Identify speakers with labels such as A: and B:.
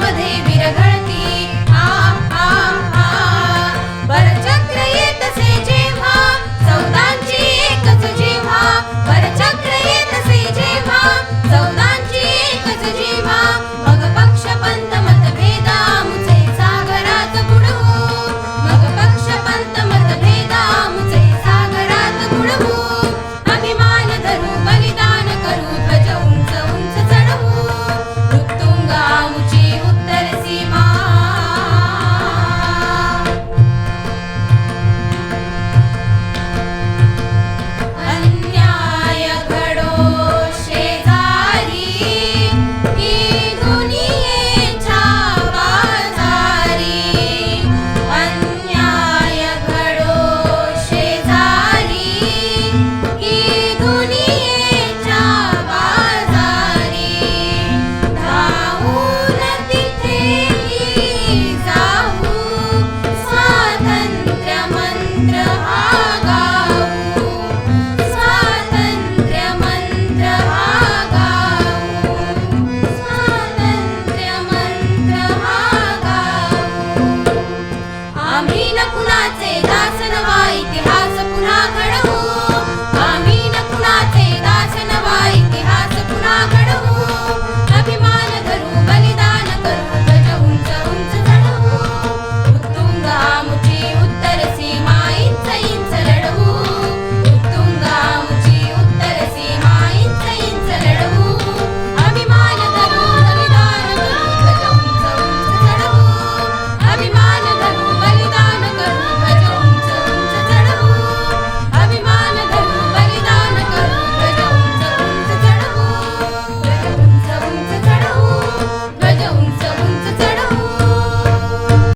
A: देवी रगळती कुणाचे दासनवा इतिहास पुन्हा घडवू